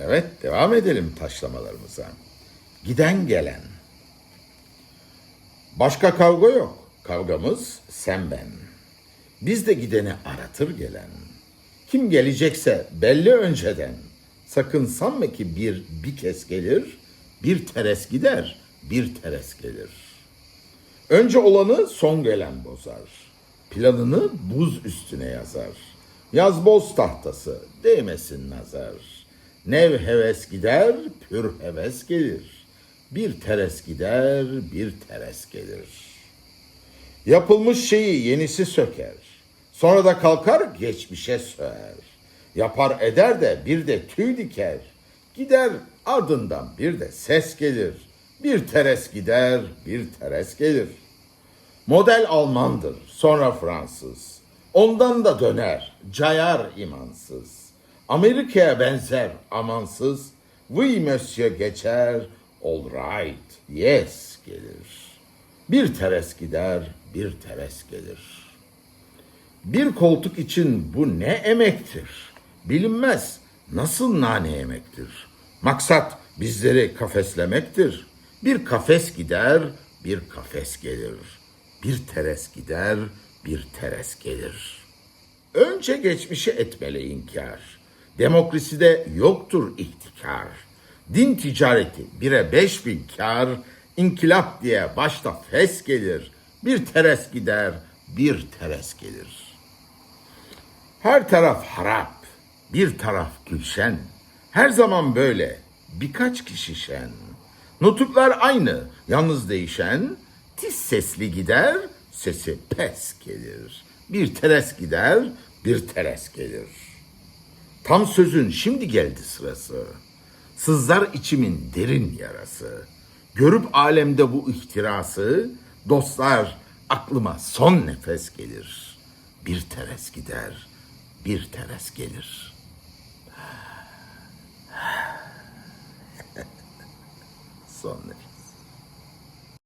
Evet, devam edelim taşlamalarımıza. Giden gelen. Başka kavga yok. Kavgamız sen ben. Biz de gideni aratır gelen. Kim gelecekse belli önceden. Sakın sanma ki bir bir kez gelir, bir teres gider, bir teres gelir. Önce olanı son gelen bozar. Planını buz üstüne yazar. Yaz boz tahtası, değmesin nazar. Nev heves gider, pür heves gelir. Bir teres gider, bir teres gelir. Yapılmış şeyi yenisi söker. Sonra da kalkar geçmişe söver. Yapar eder de bir de tüy diker. Gider ardından bir de ses gelir. Bir teres gider, bir teres gelir. Model Almandır, sonra Fransız. Ondan da döner, cayar imansız. Amerika'ya benzer amansız. Oui monsieur geçer, all right, yes gelir. Bir teres gider, bir teres gelir. Bir koltuk için bu ne emektir? Bilinmez nasıl nane emektir. Maksat bizleri kafeslemektir. Bir kafes gider, bir kafes gelir. Bir teres gider, bir teres gelir. Önce geçmişi etmeli inkar. Demokraside yoktur ihtikar. Din ticareti bire beş bin kar. İnkılap diye başta fes gelir. Bir teres gider, bir teres gelir. Her taraf harap, bir taraf gülşen. Her zaman böyle, birkaç kişi şen. Nutuklar aynı, yalnız değişen. Tiz sesli gider, sesi pes gelir. Bir teres gider, bir teres gelir. Tam sözün şimdi geldi sırası. Sızlar içimin derin yarası. Görüp alemde bu ihtirası, dostlar aklıma son nefes gelir. Bir teres gider, bir teres gelir. son nefes.